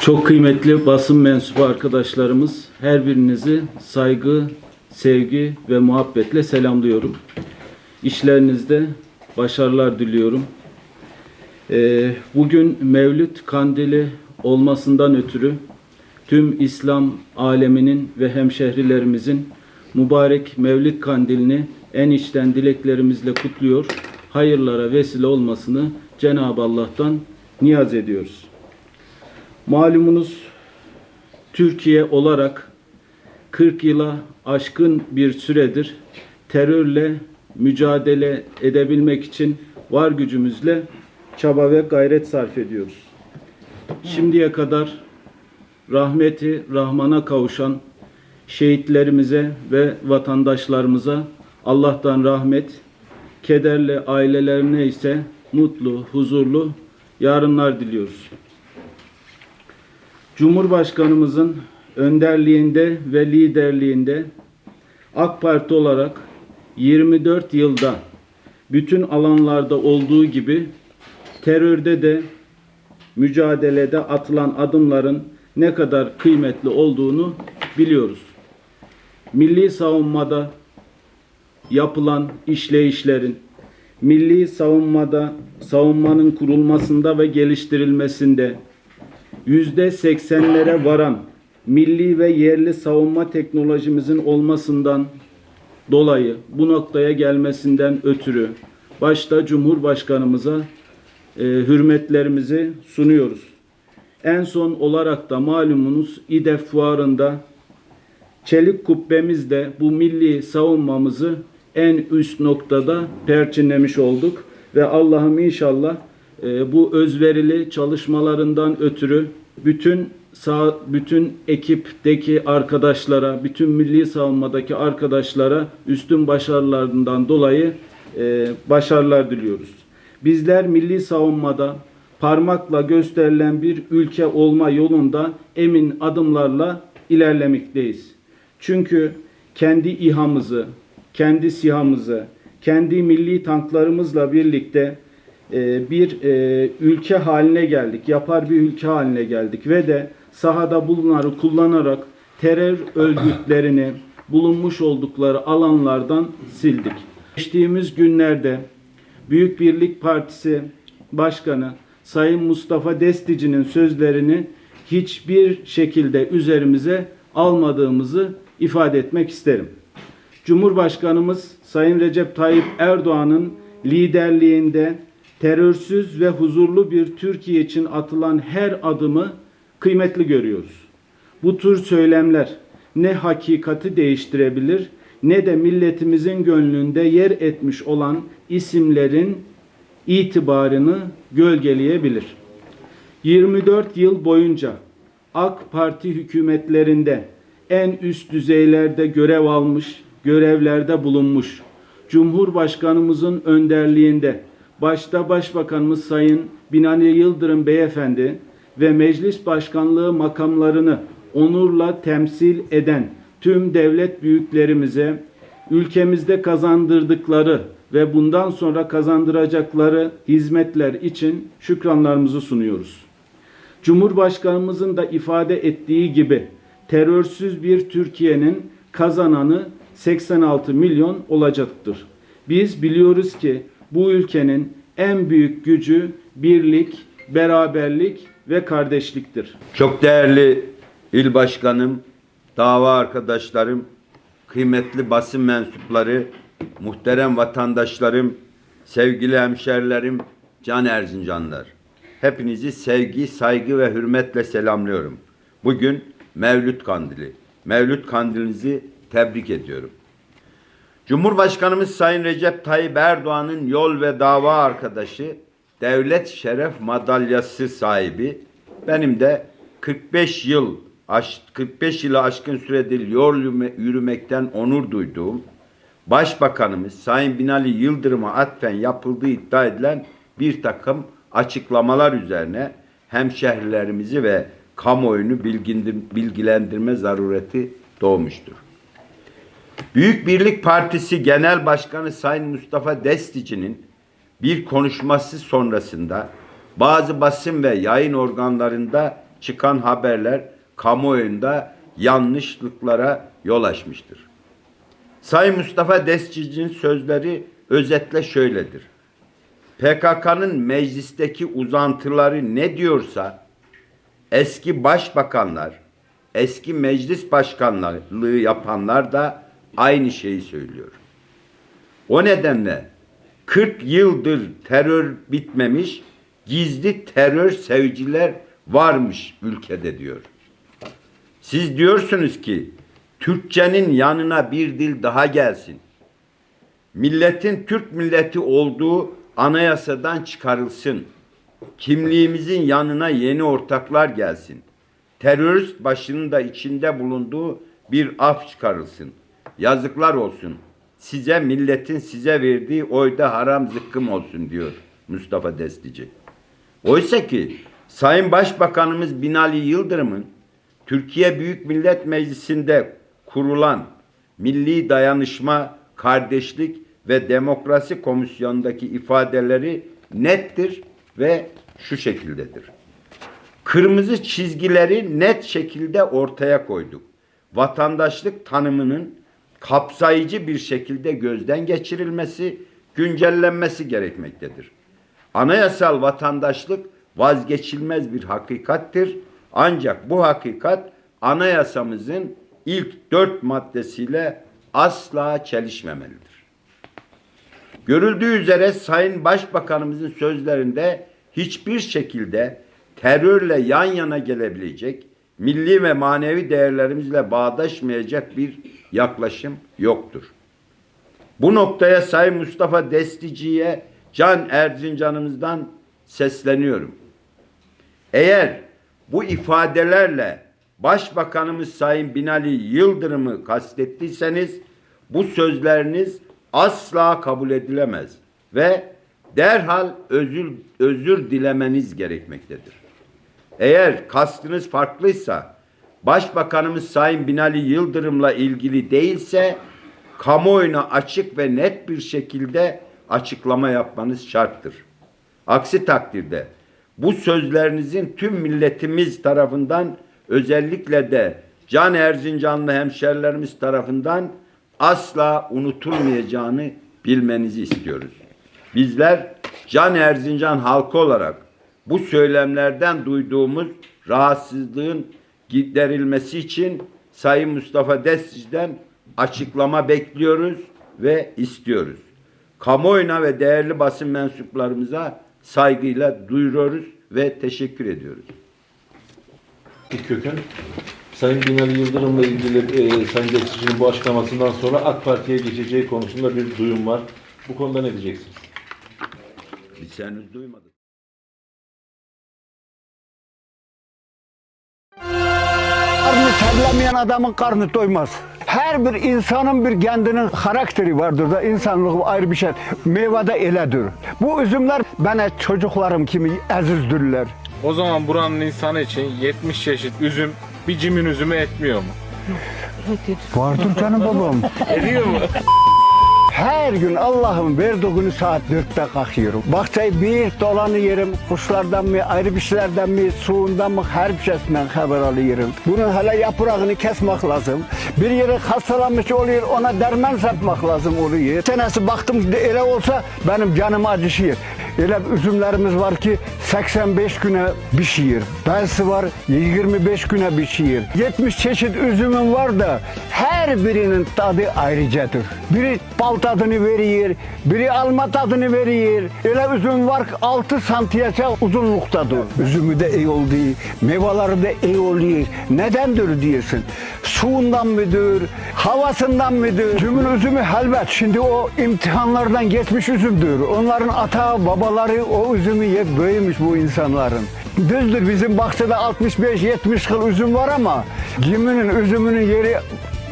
Çok kıymetli basın mensubu arkadaşlarımız, her birinizi saygı, sevgi ve muhabbetle selamlıyorum. İşlerinizde başarılar diliyorum. Ee, bugün Mevlüt Kandili olmasından ötürü tüm İslam aleminin ve hemşehrilerimizin mübarek Mevlid Kandilini en içten dileklerimizle kutluyor. Hayırlara vesile olmasını Cenab-ı Allah'tan niyaz ediyoruz. Malumunuz Türkiye olarak 40 yıla aşkın bir süredir terörle mücadele edebilmek için var gücümüzle çaba ve gayret sarf ediyoruz. Şimdiye kadar rahmeti Rahman'a kavuşan şehitlerimize ve vatandaşlarımıza Allah'tan rahmet, kederli ailelerine ise mutlu, huzurlu yarınlar diliyoruz. Cumhurbaşkanımızın önderliğinde ve liderliğinde AK Parti olarak 24 yılda bütün alanlarda olduğu gibi terörde de mücadelede atılan adımların ne kadar kıymetli olduğunu biliyoruz. Milli savunmada yapılan işleyişlerin, milli savunmada savunmanın kurulmasında ve geliştirilmesinde yüzde seksenlere varan milli ve yerli savunma teknolojimizin olmasından dolayı bu noktaya gelmesinden ötürü başta Cumhurbaşkanımıza e, hürmetlerimizi sunuyoruz. En son olarak da malumunuz İDEF fuarında çelik kubbemizde bu milli savunmamızı en üst noktada perçinlemiş olduk ve Allah'ım inşallah e, bu özverili çalışmalarından ötürü bütün sağ, bütün ekipteki arkadaşlara, bütün milli savunmadaki arkadaşlara üstün başarılarından dolayı e, başarılar diliyoruz. Bizler milli savunmada parmakla gösterilen bir ülke olma yolunda emin adımlarla ilerlemekteyiz. Çünkü kendi İHA'mızı, kendi SİHA'mızı, kendi milli tanklarımızla birlikte bir e, ülke haline geldik, yapar bir ülke haline geldik ve de sahada bunları kullanarak terör örgütlerini bulunmuş oldukları alanlardan sildik. Geçtiğimiz günlerde Büyük Birlik Partisi Başkanı Sayın Mustafa Destici'nin sözlerini hiçbir şekilde üzerimize almadığımızı ifade etmek isterim. Cumhurbaşkanımız Sayın Recep Tayyip Erdoğan'ın liderliğinde terörsüz ve huzurlu bir Türkiye için atılan her adımı kıymetli görüyoruz. Bu tür söylemler ne hakikati değiştirebilir ne de milletimizin gönlünde yer etmiş olan isimlerin itibarını gölgeleyebilir. 24 yıl boyunca AK Parti hükümetlerinde en üst düzeylerde görev almış, görevlerde bulunmuş. Cumhurbaşkanımızın önderliğinde başta Başbakanımız Sayın Binali Yıldırım Beyefendi ve Meclis Başkanlığı makamlarını onurla temsil eden tüm devlet büyüklerimize ülkemizde kazandırdıkları ve bundan sonra kazandıracakları hizmetler için şükranlarımızı sunuyoruz. Cumhurbaşkanımızın da ifade ettiği gibi terörsüz bir Türkiye'nin kazananı 86 milyon olacaktır. Biz biliyoruz ki bu ülkenin en büyük gücü birlik, beraberlik ve kardeşliktir. Çok değerli il başkanım, dava arkadaşlarım, kıymetli basın mensupları, muhterem vatandaşlarım, sevgili hemşerilerim, can Erzincanlar. Hepinizi sevgi, saygı ve hürmetle selamlıyorum. Bugün Mevlüt Kandili. Mevlüt Kandilinizi tebrik ediyorum. Cumhurbaşkanımız Sayın Recep Tayyip Erdoğan'ın yol ve dava arkadaşı, devlet şeref madalyası sahibi, benim de 45 yıl, aş- 45 yılı aşkın süredir yol yürüme- yürümekten onur duyduğum, Başbakanımız Sayın Binali Yıldırım'a atfen yapıldığı iddia edilen bir takım açıklamalar üzerine hemşehrilerimizi ve kamuoyunu bilgilendirme zarureti doğmuştur. Büyük Birlik Partisi Genel Başkanı Sayın Mustafa Destici'nin bir konuşması sonrasında bazı basın ve yayın organlarında çıkan haberler kamuoyunda yanlışlıklara yol açmıştır. Sayın Mustafa Destici'nin sözleri özetle şöyledir. PKK'nın meclisteki uzantıları ne diyorsa eski başbakanlar, eski meclis başkanlığı yapanlar da aynı şeyi söylüyor. O nedenle 40 yıldır terör bitmemiş, gizli terör sevciler varmış ülkede diyor. Siz diyorsunuz ki Türkçenin yanına bir dil daha gelsin. Milletin Türk milleti olduğu anayasadan çıkarılsın. Kimliğimizin yanına yeni ortaklar gelsin. Terörist başının da içinde bulunduğu bir af çıkarılsın. Yazıklar olsun. Size milletin size verdiği oyda haram zıkkım olsun diyor Mustafa Destici. Oysa ki Sayın Başbakanımız Binali Yıldırım'ın Türkiye Büyük Millet Meclisi'nde kurulan Milli Dayanışma, Kardeşlik ve Demokrasi Komisyonu'ndaki ifadeleri nettir ve şu şekildedir. Kırmızı çizgileri net şekilde ortaya koyduk. Vatandaşlık tanımının kapsayıcı bir şekilde gözden geçirilmesi, güncellenmesi gerekmektedir. Anayasal vatandaşlık vazgeçilmez bir hakikattir. Ancak bu hakikat anayasamızın ilk dört maddesiyle asla çelişmemelidir. Görüldüğü üzere Sayın Başbakanımızın sözlerinde hiçbir şekilde terörle yan yana gelebilecek, milli ve manevi değerlerimizle bağdaşmayacak bir yaklaşım yoktur. Bu noktaya Sayın Mustafa Destici'ye Can Erzincan'ımızdan sesleniyorum. Eğer bu ifadelerle Başbakanımız Sayın Binali Yıldırım'ı kastettiyseniz bu sözleriniz asla kabul edilemez ve derhal özür, özür dilemeniz gerekmektedir. Eğer kastınız farklıysa, Başbakanımız Sayın Binali Yıldırım'la ilgili değilse, kamuoyuna açık ve net bir şekilde açıklama yapmanız şarttır. Aksi takdirde bu sözlerinizin tüm milletimiz tarafından özellikle de Can Erzincanlı hemşerilerimiz tarafından asla unutulmayacağını bilmenizi istiyoruz. Bizler Can Erzincan halkı olarak bu söylemlerden duyduğumuz rahatsızlığın giderilmesi için Sayın Mustafa Destici'den açıklama bekliyoruz ve istiyoruz. Kamuoyuna ve değerli basın mensuplarımıza saygıyla duyuruyoruz ve teşekkür ediyoruz. Kökün Sayın Binali Yıldırım'la ilgili e, Sayın Destici'nin bu açıklamasından sonra AK Parti'ye geçeceği konusunda bir duyum var. Bu konuda ne diyeceksiniz? Biz henüz duymadık. Terlemeyen adamın karnı doymaz. Her bir insanın bir kendinin karakteri vardır da insanlık ayrı bir şey. Meyvede eledir. Bu üzümler bana çocuklarım kimi əzizdirlər. O zaman buranın insanı için 70 çeşit üzüm bir cimin üzümü etmiyor mu? Vardır canım babam. Ediyor mu? Her gün Allah'ın verdiğini saat 4'te kalkıyorum. Bahçeyi bir dolanıyorum. Kuşlardan mı, ayrı bir şeylerden mi, suyundan mı her bir şeysinden haber alıyorum. Bunun hala yaprağını kesmek lazım. Bir yere hastalanmış oluyor, ona derman satmak lazım oluyor. Senesi baktım öyle olsa benim canım acışıyor. Öyle üzümlerimiz var ki 85 güne pişiyor. Bazısı var 25 güne pişiyor. 70 çeşit üzümüm var da her birinin tadı ayrıcadır. Biri bal tadını veriyor, biri alma tadını veriyor. Öyle üzüm var ki 6 santimetre uzunluktadır. Üzümü de iyi olduğu, meyveleri de iyi oluyor. Nedendir diyorsun? Suyundan mıdır, havasından mıdır? Üzümün üzümü helbet. Şimdi o imtihanlardan geçmiş üzümdür. Onların ata, babaları o üzümü yiyip büyümüş bu insanların. Düzdür bizim bahçede 65-70 kıl üzüm var ama kiminin üzümünün yeri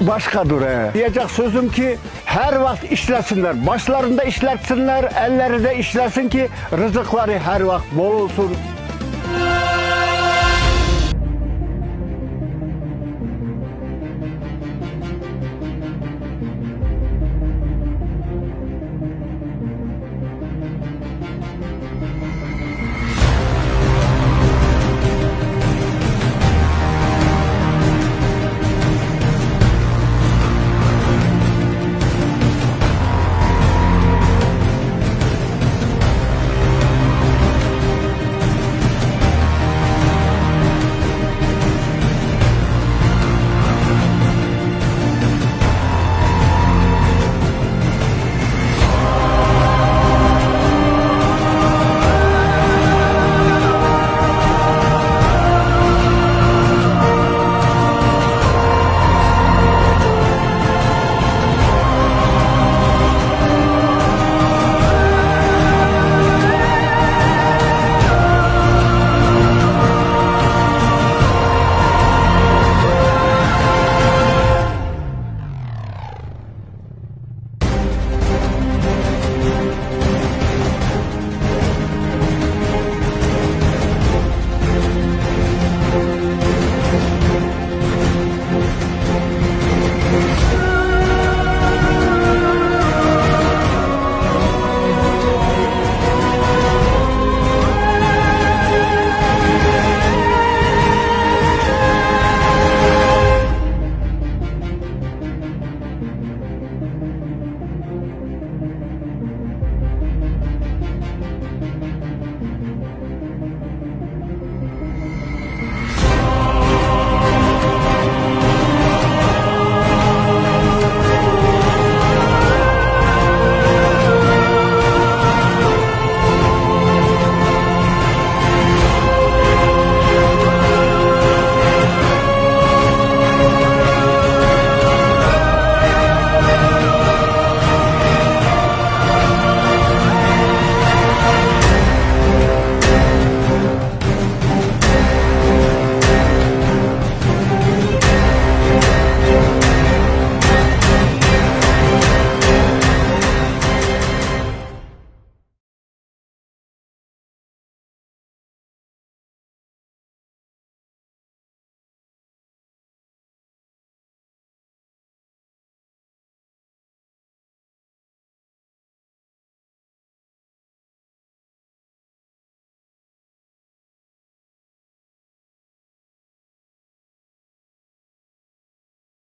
başkadır. He. Diyecek sözüm ki her vakit işlesinler. Başlarında işletsinler, elleri de işlesin ki rızıkları her vakit bol olsun.